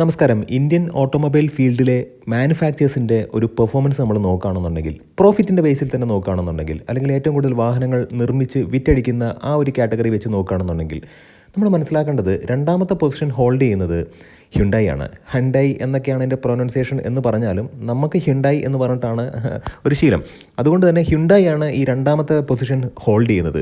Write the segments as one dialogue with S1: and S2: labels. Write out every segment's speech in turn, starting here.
S1: നമസ്കാരം. Indian automobile ഫീൽഡിലെ മാനുഫാക്ചേഴ്സിന്റെ ഒരു പെർഫോമൻസ് നമ്മൾ നോക്കുകയാണെന്നുണ്ടെങ്കിൽ പ്രോഫിറ്റിന്റെ ബേസിൽ തന്നെ നോക്കുകയാണെന്നുണ്ടെങ്കിൽ അല്ലെങ്കിൽ ഏറ്റവും കൂടുതൽ വാഹനങ്ങൾ നിർമ്മിച്ച് വിറ്റടിക്കുന്ന ആ ഒരു കാറ്റഗറി വെച്ച് നോക്കുകയാണെന്നുണ്ടെങ്കിൽ നമ്മൾ മനസ്സിലാക്കേണ്ടത് രണ്ടാമത്തെ പൊസിഷൻ ഹോൾഡ് ചെയ്യുന്നത് ഹ്യുണ്ടായി ആണ്. ഹണ്ടായി എന്നൊക്കെയാണ് എന്റെ പ്രൊനൗൺസിയേഷൻ എന്ന് പറഞ്ഞാലും നമുക്ക് ഹ്യുണ്ടായി എന്ന് പറഞ്ഞിട്ടാണ് ഒരു ശീലം. അതുകൊണ്ട് തന്നെ ഹ്യുണ്ടായി ആണ് ഈ രണ്ടാമത്തെ പൊസിഷൻ ഹോൾഡ് ചെയ്യുന്നത്.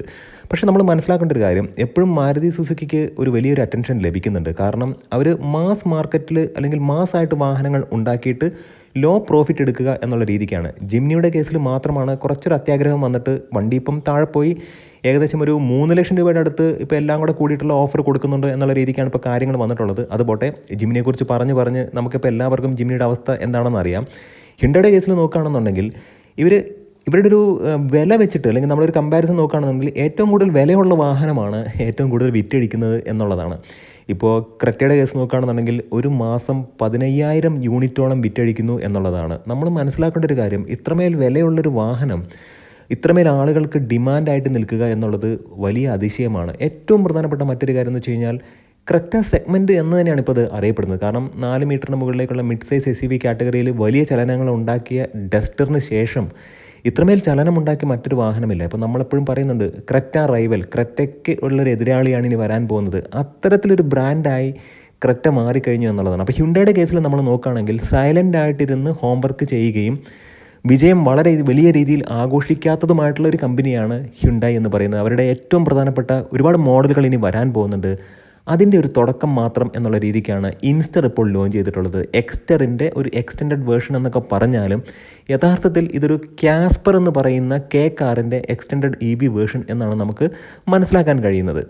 S1: പക്ഷേ നമ്മൾ മനസ്സിലാക്കേണ്ട ഒരു കാര്യം എപ്പോഴും മാരുതി സുസുക്കിക്ക് ഒരു വലിയൊരു അറ്റൻഷൻ ലഭിക്കുന്നുണ്ട്. കാരണം അവർ മാസ് മാർക്കറ്റിൽ അല്ലെങ്കിൽ മാസ് ആയിട്ട് വാഹനങ്ങൾ ഉണ്ടാക്കിയിട്ട് ലോ പ്രോഫിറ്റ് എടുക്കുക എന്നുള്ള രീതിക്കാണ്. ജിംനിയുടെ കേസിൽ മാത്രമാണ് കുറച്ചൊരു അത്യാഗ്രഹം വന്നിട്ട് വണ്ടി ഇപ്പം താഴെ പോയി ഏകദേശം ഒരു മൂന്ന് ലക്ഷം രൂപയുടെ അടുത്ത് ഇപ്പോൾ എല്ലാം കൂടെ കൂടിയിട്ടുള്ള ഓഫർ കൊടുക്കുന്നുണ്ട് എന്നുള്ള രീതിക്കാണ് ഇപ്പോൾ കാര്യങ്ങൾ വന്നിട്ടുള്ളത്. അതുപോട്ടെ ജിമ്മിനെക്കുറിച്ച് പറഞ്ഞ് പറഞ്ഞ് നമുക്കിപ്പോൾ എല്ലാവർക്കും ജിമ്മിയുടെ അവസ്ഥ എന്താണെന്ന് അറിയാം. ഹിണ്ടയുടെ കേസിൽ നോക്കുകയാണെന്നുണ്ടെങ്കിൽ ഇവർ ഇവരുടെ ഒരു വില വെച്ചിട്ട് അല്ലെങ്കിൽ നമ്മളൊരു കമ്പാരിസൺ നോക്കുകയാണെന്നുണ്ടെങ്കിൽ ഏറ്റവും കൂടുതൽ വിലയുള്ള വാഹനമാണ് ഏറ്റവും കൂടുതൽ വിറ്റഴിക്കുന്നത് എന്നുള്ളതാണ്. ഇപ്പോൾ ക്രെറ്റയുടെ കേസ് നോക്കുകയാണെന്നുണ്ടെങ്കിൽ ഒരു മാസം പതിനയ്യായിരം യൂണിറ്റോളം വിറ്റഴിക്കുന്നു എന്നുള്ളതാണ്. നമ്മൾ മനസ്സിലാക്കേണ്ട ഒരു കാര്യം ഇത്രമേൽ വിലയുള്ളൊരു വാഹനം ഇത്രമേൽ ആളുകൾക്ക് ഡിമാൻഡായിട്ട് നിൽക്കുക എന്നുള്ളത് വലിയ അതിശയമാണ്. ഏറ്റവും പ്രധാനപ്പെട്ട മറ്റൊരു കാര്യം എന്ന് വെച്ച് കഴിഞ്ഞാൽ ക്രെറ്റ സെഗ്മെന്റ് എന്ന് തന്നെയാണ് ഇപ്പോൾ അത് അറിയപ്പെടുന്നത്. കാരണം നാല് മീറ്ററിന് മുകളിലേക്കുള്ള മിഡ് സൈസ് എസ് കാറ്റഗറിയിൽ വലിയ ചലനങ്ങൾ ഉണ്ടാക്കിയ ഡസ്റ്ററിന് ശേഷം ഇത്രമേൽ ചലനമുണ്ടാക്കിയ മറ്റൊരു വാഹനമില്ല. ഇപ്പോൾ നമ്മളെപ്പോഴും പറയുന്നുണ്ട് ക്രെറ്റ റൈവൽ ക്രെറ്റയ്ക്ക് ഉള്ളൊരു എതിരാളിയാണ് ഇനി വരാൻ പോകുന്നത്. അത്തരത്തിലൊരു ബ്രാൻഡായി ക്രെറ്റ മാറിക്കഴിഞ്ഞു എന്നുള്ളതാണ്. അപ്പോൾ ഹ്യുണ്ടയുടെ കേസിൽ നമ്മൾ നോക്കുകയാണെങ്കിൽ സൈലന്റ് ആയിട്ടിരുന്ന് ഹോംവർക്ക് ചെയ്യുകയും വിജയം വളരെ വലിയ രീതിയിൽ ആഘോഷിക്കാത്തതുമായിട്ടുള്ള ഒരു കമ്പനിയാണ് ഹ്യുണ്ടായി എന്ന് പറയുന്നത്. അവരുടെ ഏറ്റവും പ്രധാനപ്പെട്ട ഒരുപാട് മോഡലുകൾ ഇനി വരാൻ പോകുന്നുണ്ട്. അതിന്റെ ഒരു തുടക്കം മാത്രം എന്നുള്ള രീതിക്കാണ് ഇൻസ്റ്റർ ഇപ്പോൾ ലോഞ്ച് ചെയ്തിട്ടുള്ളത്. എക്സ്റ്ററിന്റെ ഒരു എക്സ്റ്റൻഡഡ് വേർഷൻ എന്നൊക്കെ പറഞ്ഞാലും യഥാർത്ഥത്തിൽ ഇതൊരു ക്യാസ്പർ എന്ന് പറയുന്ന കെ കാറിന്റെ എക്സ്റ്റൻഡഡ് ഇ ബി വേർഷൻ എന്നാണ് നമുക്ക് മനസ്സിലാക്കാൻ കഴിയുന്നത്.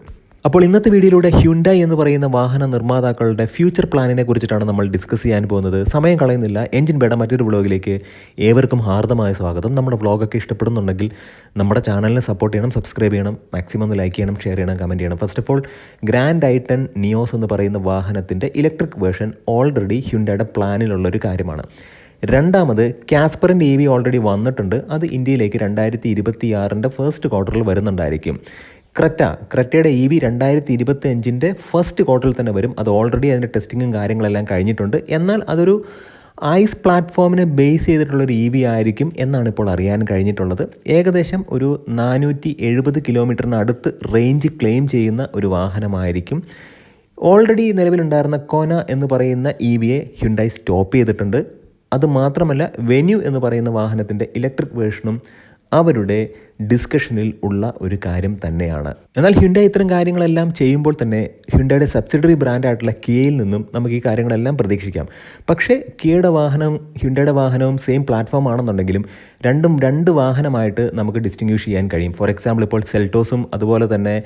S1: അപ്പോൾ ഇന്നത്തെ വീഡിയോയിലൂടെ ഹ്യുണ്ടായി എന്ന് പറയുന്ന വാഹന നിർമ്മാതാക്കളുടെ ഫ്യൂച്ചർ പ്ലാനിനെ കുറിച്ചിട്ടാണ് നമ്മൾ ഡിസ്കസ് ചെയ്യാൻ പോകുന്നത്. സമയം കളയുന്നില്ല. എഞ്ചിൻ ബേഡ മറ്റൊരു വ്ളോഗിലേക്ക് ഏവർക്കും ഹാർദമായ സ്വാഗതം. നമ്മുടെ വ്ളോഗൊക്കെ ഇഷ്ടപ്പെടുന്നുണ്ടെങ്കിൽ നമ്മുടെ ചാനലിനെ സപ്പോർട്ട് ചെയ്യണം സബ്സ്ക്രൈബ് ചെയ്യണം മാക്സിമം ഒന്ന് ലൈക്ക് ചെയ്യണം ഷെയർ ചെയ്യണം കമന്റ് ചെയ്യണം. First of all grand i ten Nios എന്ന് പറയുന്ന വാഹനത്തിന്റെ ഇലക്ട്രിക് വേർഷൻ ഓൾറെഡി ഹ്യുണ്ടയുടെ പ്ലാനിലുള്ളൊരു കാര്യമാണ്. രണ്ടാമത് കാസ്പറിന്റെ ഇ വി ഓൾറെഡി വന്നിട്ടുണ്ട്. അത് ഇന്ത്യയിലേക്ക് രണ്ടായിരത്തി ഇരുപത്തിയാറിന്റെ ഫസ്റ്റ് ക്വാർട്ടറിൽ വരുന്നുണ്ടായിരിക്കും. ക്രെറ്റ ക്രറ്റയുടെ ഇ വി രണ്ടായിരത്തി ഇരുപത്തി അഞ്ചിന്റെ ഫസ്റ്റ് ക്വാർട്ടറിൽ തന്നെ വരും. അത് ഓൾറെഡി അതിന്റെ ടെസ്റ്റിങ്ങും കാര്യങ്ങളെല്ലാം കഴിഞ്ഞിട്ടുണ്ട്. എന്നാൽ അതൊരു ഐസ് പ്ലാറ്റ്ഫോമിനെ ബേസ് ചെയ്തിട്ടുള്ളൊരു ഇ വി ആയിരിക്കും എന്നാണ് ഇപ്പോൾ അറിയാൻ കഴിഞ്ഞിട്ടുള്ളത്. ഏകദേശം ഒരു നാനൂറ്റി എഴുപത് കിലോമീറ്ററിന് അടുത്ത് റേഞ്ച് ക്ലെയിം ചെയ്യുന്ന ഒരു വാഹനമായിരിക്കും. ഓൾറെഡി നിലവിലുണ്ടായിരുന്ന കോന എന്ന് പറയുന്ന ഇ വിയെ ഹ്യുണ്ടായി സ്റ്റോപ്പ് ചെയ്തിട്ടുണ്ട്. അത് മാത്രമല്ല വെന്യൂ എന്ന് പറയുന്ന വാഹനത്തിന്റെ ഇലക്ട്രിക് വേർഷനും അവരുടെ ഡിസ്കഷനിൽ ഉള്ള ഒരു കാര്യം തന്നെയാണ്. എന്നാൽ ഹ്യുണ്ടായി ഇത്തരം കാര്യങ്ങളെല്ലാം ചെയ്യുമ്പോൾ തന്നെ ഹ്യുണ്ടായുടെ സബ്സിഡറി ബ്രാൻഡായിട്ടുള്ള കിയയിൽ നിന്നും നമുക്ക് ഈ കാര്യങ്ങളെല്ലാം പ്രതീക്ഷിക്കാം. പക്ഷേ കിയയുടെ വാഹനം ഹ്യുണ്ടായുടെ വാഹനവും സെയിം പ്ലാറ്റ്ഫോം ആണെന്നുണ്ടെങ്കിലും രണ്ടും രണ്ട് വാഹനമായിട്ട് നമുക്ക് ഡിസ്റ്റിങ്ഷ് ചെയ്യാൻ കഴിയും. ഫോർ എക്സാമ്പിൾ ഇപ്പോൾ സെൽറ്റോസും അതുപോലെ തന്നെ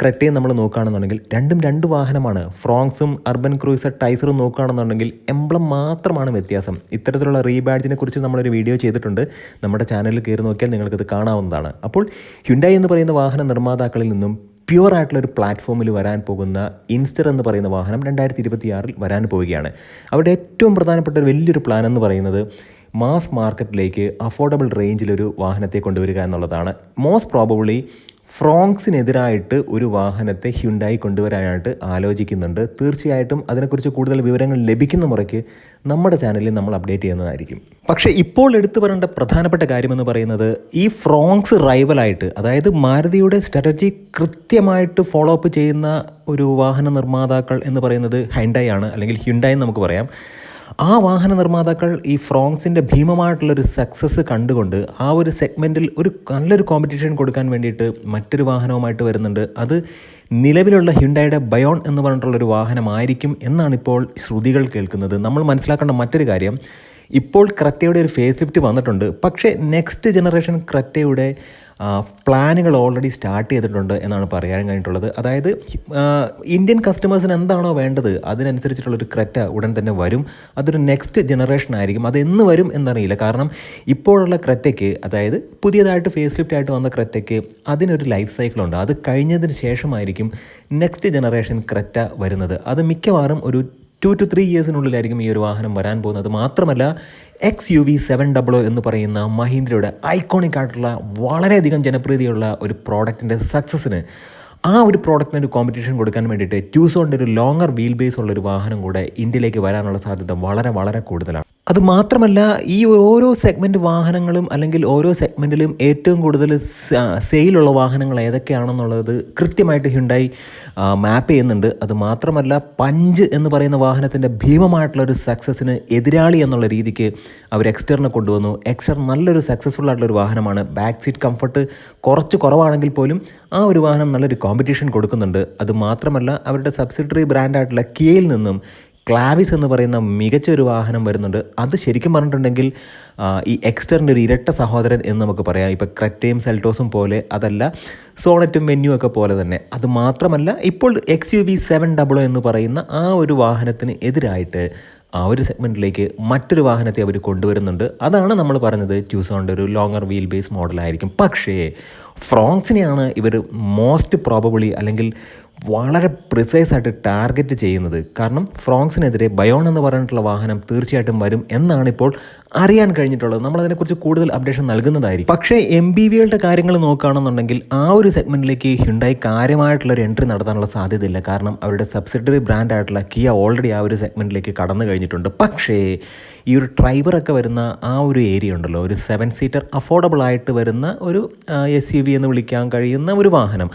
S1: ക്രെറ്റയും നമ്മൾ നോക്കുകയാണെന്നുണ്ടെങ്കിൽ രണ്ടും രണ്ട് വാഹനമാണ്. ഫ്രോങ്സും അർബൻ ക്രൂയിസർ ടൈസറും നോക്കുകയാണെന്നുണ്ടെങ്കിൽ എംബ്ലം മാത്രമാണ് വ്യത്യാസം. ഇത്തരത്തിലുള്ള റീബാഡ്ജിനെ കുറിച്ച് നമ്മളൊരു വീഡിയോ ചെയ്തിട്ടുണ്ട്. നമ്മുടെ ചാനലിൽ കയറി നോക്കിയാൽ നിങ്ങൾക്കത് കാണാവുന്നതാണ് അപ്പോൾ ഹ്യുണ്ടായി എന്ന് പറയുന്ന വാഹന നിർമ്മാതാക്കളിൽ നിന്നും പ്യുവർ ആയിട്ടുള്ള ഒരു പ്ലാറ്റ്ഫോമിൽ വരാൻ പോകുന്ന ഇൻസ്റ്റർ എന്ന് പറയുന്ന വാഹനം രണ്ടായിരത്തി ഇരുപത്തിയാറിൽ വരാൻ പോവുകയാണ്. അവരുടെ ഏറ്റവും പ്രധാനപ്പെട്ട ഒരു വലിയൊരു പ്ലാൻ എന്ന് പറയുന്നത് മാസ് മാർക്കറ്റിലേക്ക് അഫോർഡബിൾ റേഞ്ചിലൊരു വാഹനത്തെ കൊണ്ടുവരിക എന്നുള്ളതാണ്. മോസ്റ്റ് പ്രോബബിളി ഫ്രോങ്സിനെതിരായിട്ട് ഒരു വാഹനത്തെ ഹ്യുണ്ടായി കൊണ്ടുവരാനായിട്ട് ആലോചിക്കുന്നുണ്ട്. തീർച്ചയായിട്ടും അതിനെക്കുറിച്ച് കൂടുതൽ വിവരങ്ങൾ ലഭിക്കുന്ന മുറയ്ക്ക് നമ്മുടെ ചാനലിൽ നമ്മൾ അപ്ഡേറ്റ് ചെയ്യുന്നതായിരിക്കും. പക്ഷേ ഇപ്പോൾ എടുത്തു പറയേണ്ട പ്രധാനപ്പെട്ട കാര്യമെന്ന് പറയുന്നത് ഈ ഫ്രോങ്സ് റൈവലായിട്ട് അതായത് മാരുതിയുടെ സ്ട്രാറ്റജി കൃത്യമായിട്ട് ഫോളോ അപ്പ് ചെയ്യുന്ന ഒരു വാഹന നിർമ്മാതാക്കൾ എന്ന് പറയുന്നത് ഹൈൻഡായി ആണ് അല്ലെങ്കിൽ ഹ്യുണ്ടായി നമുക്ക് പറയാം. ആ വാഹന നിർമ്മാതാക്കൾ ഈ ഫ്രോങ്സിന്റെ ഭീമമായിട്ടുള്ളൊരു സക്സസ് കണ്ടുകൊണ്ട് ആ ഒരു സെഗ്മെന്റിൽ ഒരു നല്ലൊരു കോമ്പറ്റീഷൻ കൊടുക്കാൻ വേണ്ടിയിട്ട് മറ്റൊരു വാഹനവുമായിട്ട് വരുന്നുണ്ട്. അത് നിലവിലുള്ള ഹ്യുണ്ടായുടെ ബയോൺ എന്ന് പറഞ്ഞിട്ടുള്ളൊരു വാഹനമായിരിക്കും എന്നാണ് ഇപ്പോൾ ശ്രുതികൾ കേൾക്കുന്നത്. നമ്മൾ മനസ്സിലാക്കേണ്ട മറ്റൊരു കാര്യം ഇപ്പോൾ ക്രറ്റയുടെ ഒരു ഫേസ് ലിഫ്റ്റ് വന്നിട്ടുണ്ട്. പക്ഷേ നെക്സ്റ്റ് ജനറേഷൻ ക്രെറ്റയുടെ പ്ലാനുകൾ ഓൾറെഡി സ്റ്റാർട്ട് ചെയ്തിട്ടുണ്ട് എന്നാണ് പറയാൻ കഴിഞ്ഞിട്ടുള്ളത്. അതായത് ഇന്ത്യൻ കസ്റ്റമേഴ്സിന് എന്താണോ വേണ്ടത് അതിനനുസരിച്ചിട്ടുള്ളൊരു ക്രെറ്റ ഉടൻ തന്നെ വരും. അതൊരു നെക്സ്റ്റ് ജനറേഷൻ ആയിരിക്കും. അത് എന്ന് വരും എന്നറിയില്ല. കാരണം ഇപ്പോഴുള്ള ക്രെറ്റയ്ക്ക് അതായത് പുതിയതായിട്ട് ഫേസ് ലിഫ്റ്റ് ആയിട്ട് വന്ന ക്രെറ്റയ്ക്ക് അതിനൊരു ലൈഫ് സൈക്കിളുണ്ട് അത് കഴിഞ്ഞതിന് ശേഷമായിരിക്കും നെക്സ്റ്റ് ജനറേഷൻ ക്രെറ്റ വരുന്നത്. അത് മിക്കവാറും ഒരു ടു ടു ത്രീ ഇയേഴ്സിനുള്ളിലായിരിക്കും ഈ ഒരു വാഹനം വരാൻ പോകുന്നത്. മാത്രമല്ല X U V seven double എന്ന് പറയുന്ന മഹീന്ദ്രയുടെ ഐക്കോണിക് ആയിട്ടുള്ള വളരെയധികം ജനപ്രീതിയുള്ള ഒരു പ്രോഡക്റ്റിന്റെ സക്സസ്സിന് ആ ഒരു പ്രോഡക്റ്റിന് ഒരു കോമ്പറ്റീഷൻ കൊടുക്കാൻ വേണ്ടിയിട്ട് ട്യൂസോണിന്റെ ഒരു ലോങ്ങർ വീൽ ബേസ് ഉള്ള ഒരു വാഹനം കൂടെ ഇന്ത്യയിലേക്ക് വരാനുള്ള സാധ്യത വളരെ വളരെ കൂടുതലാണ്. അത് മാത്രമല്ല ഈ ഓരോ സെഗ്മെന്റ് വാഹനങ്ങളും അല്ലെങ്കിൽ ഓരോ സെഗ്മെന്റിലും ഏറ്റവും കൂടുതൽ സെയിലുള്ള വാഹനങ്ങൾ ഏതൊക്കെയാണെന്നുള്ളത് കൃത്യമായിട്ട് ഹ്യുണ്ടായി മാപ്പ് ചെയ്യുന്നുണ്ട്. അത് മാത്രമല്ല പഞ്ച് എന്ന് പറയുന്ന വാഹനത്തിന്റെ ഭീമമായിട്ടുള്ള ഒരു സക്സസ്സിന് എതിരാളി എന്നുള്ള രീതിക്ക് അവർ എക്സ്റ്ററിനെ കൊണ്ടുവന്നു. എക്സ്റ്റർ നല്ലൊരു സക്സസ്ഫുൾ ആയിട്ടുള്ള ഒരു വാഹനമാണ്. ബാക്ക് സീറ്റ് കംഫർട്ട് കുറച്ച് കുറവാണെങ്കിൽ പോലും ആ ഒരു വാഹനം നല്ലൊരു കോമ്പറ്റീഷൻ കൊടുക്കുന്നുണ്ട്. അത് മാത്രമല്ല അവരുടെ സബ്സിഡറി ബ്രാൻഡായിട്ടുള്ള കിയയിൽ നിന്നും ക്ലാവിസ് എന്ന് പറയുന്ന മികച്ച ഒരു വാഹനം വരുന്നുണ്ട്. അത് ശരിക്കും പറഞ്ഞിട്ടുണ്ടെങ്കിൽ ഈ എക്സ്റ്ററിന്റെ ഒരു ഇരട്ട സഹോദരൻ എന്ന് നമുക്ക് പറയാം. ഇപ്പോൾ ക്രെറ്റയും സെൽറ്റോസും പോലെ അതല്ല സോണറ്റും വെന്യൂ ഒക്കെ പോലെ തന്നെ. അത് മാത്രമല്ല ഇപ്പോൾ എക്സ് യു വി സെവൻ ഡബിളോ എന്ന് പറയുന്ന ആ ഒരു വാഹനത്തിന് എതിരായിട്ട് ആ ഒരു സെഗ്മെന്റിലേക്ക് മറ്റൊരു വാഹനത്തെ അവർ കൊണ്ടുവരുന്നുണ്ട്. അതാണ് നമ്മൾ പറഞ്ഞത് ട്യൂസോണിന്റെ ഒരു ലോങ്ങർ വീൽ ബേസ് മോഡലായിരിക്കും പക്ഷേ ഫ്രോങ്സിനെയാണ് ഇവർ മോസ്റ്റ് പ്രോബബിളി അല്ലെങ്കിൽ വളരെ പ്രിസൈസ് ആയിട്ട് ടാർഗറ്റ് ചെയ്യുന്നത്. കാരണം ഫ്രോങ്സിനെതിരെ ബയോൺ എന്ന് പറഞ്ഞിട്ടുള്ള വാഹനം തീർച്ചയായിട്ടും വരും എന്നാണ് ഇപ്പോൾ അറിയാൻ കഴിഞ്ഞിട്ടുള്ളത്. നമ്മൾ അതിനെക്കുറിച്ച് കൂടുതൽ അപ്ഡേഷൻ നൽകുന്നതായിരിക്കും. പക്ഷേ എം ബി വികളുടെ കാര്യങ്ങൾ നോക്കുകയാണെന്നുണ്ടെങ്കിൽ ആ ഒരു സെഗ്മെന്റിലേക്ക് ഹ്യുണ്ടായി കാര്യമായിട്ടുള്ള ഒരു എൻട്രി നടത്താനുള്ള സാധ്യതയില്ല. കാരണം അവരുടെ സബ്സിഡറി ബ്രാൻഡ് ആയിട്ടുള്ള കിയ ഓൾറെഡി ആ ഒരു സെഗ്മെന്റിലേക്ക് കടന്നു കഴിഞ്ഞിട്ടുണ്ട്. പക്ഷേ ഈ ഒരു ഡ്രൈവറൊക്കെ വരുന്ന ആ ഒരു ഏരിയ ഉണ്ടല്ലോ. ഒരു സെവൻ സീറ്റർ അഫോർഡബിൾ ആയിട്ട് വരുന്ന ഒരു എസ് യു വി എന്ന് വിളിക്കാൻ കഴിയുന്ന ഒരു വാഹനം.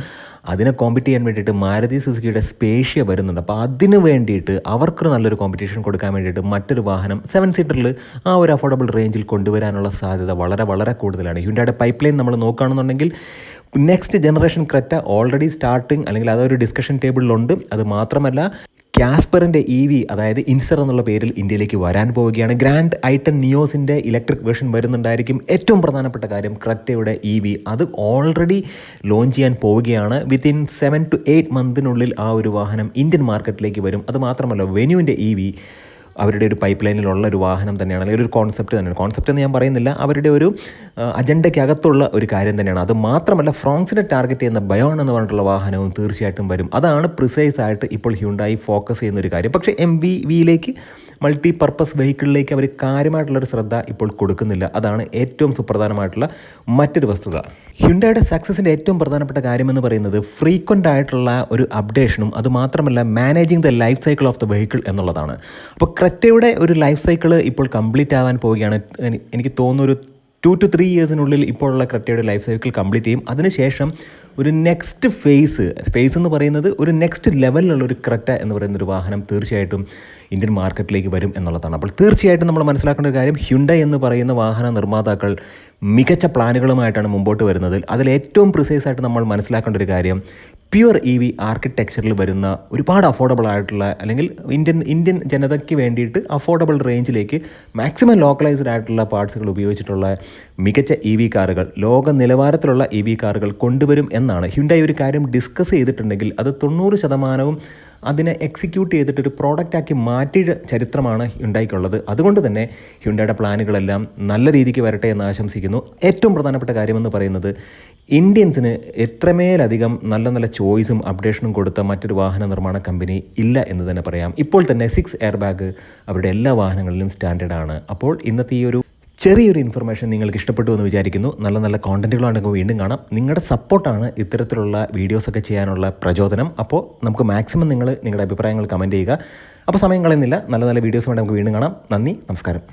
S1: അതിനെ കോമ്പറ്റ് ചെയ്യാൻ വേണ്ടിയിട്ട് മാരുതി സുസുക്കിയുടെ സ്പേഷ്യ വരുന്നുണ്ട്. അപ്പോൾ അതിന് വേണ്ടിയിട്ട് അവർക്കൊരു നല്ലൊരു കോമ്പറ്റീഷൻ കൊടുക്കാൻ വേണ്ടിയിട്ട് മറ്റൊരു വാഹനം സെവൻ സീറ്ററിൽ ആ ഒരു അഫോർഡബിൾ റേഞ്ചിൽ കൊണ്ടുവരാനുള്ള സാധ്യത വളരെ വളരെ കൂടുതലാണ്. ഹ്യുണ്ടയുടെ പൈപ്പ് ലൈൻ നമ്മൾ നോക്കുകയാണെന്നുണ്ടെങ്കിൽ next generation Creta already starting അല്ലെങ്കിൽ അതൊരു ഡിസ്കഷൻ ടേബിളിലുണ്ട് അത് മാത്രമല്ല കാസ്പറിന്റെ ഇ വി അതായത് ഇൻസർ എന്നുള്ള പേരിൽ ഇന്ത്യയിലേക്ക് വരാൻ പോവുകയാണ്. ഗ്രാൻഡ് ഐട്ടൺ നിയോസിന്റെ ഇലക്ട്രിക് വേർഷൻ വരുന്നുണ്ടായിരിക്കും. ഏറ്റവും പ്രധാനപ്പെട്ട കാര്യം ക്രെറ്റയുടെ ഇ വി അത് ഓൾറെഡി ലോഞ്ച് ചെയ്യാൻ പോവുകയാണ്. വിത്തിൻ സെവൻ ടു എയ്റ്റ് മന്തിനുള്ളിൽ ആ ഒരു വാഹനം ഇന്ത്യൻ മാർക്കറ്റിലേക്ക് വരും. അത് മാത്രമല്ല വെന്യൂവിന്റെ ഇ വി അവരുടെ ഒരു പൈപ്പ് ലൈനിലുള്ള ഒരു വാഹനം തന്നെയാണ് അല്ലെങ്കിൽ ഒരു കോൺസെപ്റ്റ് തന്നെയാണ്. കോൺസെപ്റ്റ് എന്ന് ഞാൻ പറയുന്നില്ല അവരുടെ ഒരു അജണ്ടയ്ക്കകത്തുള്ള ഒരു കാര്യം തന്നെയാണ്. അത് മാത്രമല്ല ഫ്രോങ്സിനെ ടാർഗറ്റ് ചെയ്യുന്ന ബയോൺ എന്ന് പറഞ്ഞിട്ടുള്ള വാഹനവും തീർച്ചയായിട്ടും വരും. അതാണ് പ്രിസൈസ് ആയിട്ട് ഇപ്പോൾ ഹ്യുണ്ടായി ഫോക്കസ് ചെയ്യുന്ന ഒരു കാര്യം. പക്ഷേ എം വി വിയിലേക്ക് മൾട്ടി പർപ്പസ് വെഹിക്കിളിലേക്ക് അവർ കാര്യമായിട്ടുള്ളൊരു ശ്രദ്ധ ഇപ്പോൾ കൊടുക്കുന്നില്ല. അതാണ് ഏറ്റവും സുപ്രധാനമായിട്ടുള്ള മറ്റൊരു വസ്തുത. ഹ്യുണ്ടയുടെ സക്സസിന്റെ ഏറ്റവും പ്രധാനപ്പെട്ട കാര്യമെന്ന് പറയുന്നത് ഫ്രീക്വന്റ് ആയിട്ടുള്ള ഒരു അപ്ഡേഷനും അതുമാത്രമല്ല managing the life cycle of the vehicle എന്നുള്ളതാണ്. അപ്പോൾ ക്രെറ്റയുടെ ഒരു ലൈഫ് സൈക്കിൾ ഇപ്പോൾ കംപ്ലീറ്റ് ആവാൻ പോവുകയാണ്. എനിക്ക് തോന്നുന്നു ഒരു ടു ടു ത്രീ ഇയേഴ്സിനുള്ളിൽ ഇപ്പോഴുള്ള ക്രെറ്റയുടെ ലൈഫ് സൈക്കിൾ കംപ്ലീറ്റ് ചെയ്യും. അതിനുശേഷം ഒരു നെക്സ്റ്റ് ഫേസ് ഫേസ് എന്ന് പറയുന്നത് ഒരു നെക്സ്റ്റ് ലെവലിലുള്ള ഒരു ക്രെറ്റ എന്ന് പറയുന്ന ഒരു വാഹനം തീർച്ചയായിട്ടും ഇന്ത്യൻ മാർക്കറ്റിലേക്ക് വരും എന്നുള്ളതാണ്. അപ്പോൾ തീർച്ചയായിട്ടും നമ്മൾ മനസ്സിലാക്കേണ്ട ഒരു കാര്യം ഹ്യുണ്ട എന്ന് പറയുന്ന വാഹന നിർമ്മാതാക്കൾ മികച്ച പ്ലാനുകളുമായിട്ടാണ് മുമ്പോട്ട് വരുന്നത്. അതിൽ ഏറ്റവും പ്രിസൈസ് ആയിട്ട് നമ്മൾ മനസ്സിലാക്കേണ്ട ഒരു കാര്യം പ്യുവർ ഇ വി ആർക്കിടെക്ചറിൽ വരുന്ന ഒരുപാട് അഫോർഡബിൾ ആയിട്ടുള്ള അല്ലെങ്കിൽ ഇന്ത്യൻ ഇന്ത്യൻ ജനതയ്ക്ക് വേണ്ടിയിട്ട് അഫോർഡബിൾ റേഞ്ചിലേക്ക് മാക്സിമം ലോക്കലൈസ്ഡ് ആയിട്ടുള്ള പാർട്സുകൾ ഉപയോഗിച്ചിട്ടുള്ള മികച്ച ഇ വി കാറുകൾ ലോക നിലവാരത്തിലുള്ള ഇ വി കാറുകൾ കൊണ്ടുവരും എന്നാണ്. ഹ്യുണ്ടായി ഒരു കാര്യം ഡിസ്കസ് ചെയ്തിട്ടുണ്ടെങ്കിൽ അത് തൊണ്ണൂറ് ശതമാനവും അതിനെ എക്സിക്യൂട്ട് ചെയ്തിട്ട് ഒരു പ്രോഡക്റ്റാക്കി മാറ്റി ചരിത്രമാണ് ഹ്യുണ്ടായിക്കുള്ളത് അതുകൊണ്ട് തന്നെ ഹ്യുണ്ടയുടെ പ്ലാനുകളെല്ലാം നല്ല രീതിക്ക് വരട്ടെ എന്ന് ആശംസിക്കുന്നു. ഏറ്റവും പ്രധാനപ്പെട്ട കാര്യമെന്ന് പറയുന്നത് ഇന്ത്യൻസിന് എത്രമേലധികം നല്ല നല്ല ചോയ്സും അപ്ഡേഷനും കൊടുത്ത മറ്റൊരു വാഹന നിർമ്മാണ കമ്പനി ഇല്ല എന്ന് തന്നെ പറയാം. ഇപ്പോൾ തന്നെ സിക്സ് എയർ ബാഗ് അവരുടെ എല്ലാ വാഹനങ്ങളിലും സ്റ്റാൻഡേർഡാണ് അപ്പോൾ ഇന്നത്തെ ഈ ഒരു ചെറിയൊരു ഇൻഫർമേഷൻ നിങ്ങൾക്ക് ഇഷ്ടപ്പെട്ടു എന്ന് വിചാരിക്കുന്നു. നല്ല നല്ല കോണ്ടന്റുകളാണെങ്കിൽ വീണ്ടും കാണാം. നിങ്ങളുടെ സപ്പോർട്ടാണ് ഇത്തരത്തിലുള്ള വീഡിയോസൊക്കെ ചെയ്യാനുള്ള പ്രചോദനം. അപ്പോൾ നമുക്ക് മാക്സിമം നിങ്ങൾ നിങ്ങളുടെ അഭിപ്രായങ്ങൾ കമന്റ് ചെയ്യുക. അപ്പോൾ സമയം കളയുന്നില്ല. നല്ല നല്ല വീഡിയോസ് വേണ്ടി നമുക്ക് വീണ്ടും കാണാം. നന്ദി നമസ്കാരം.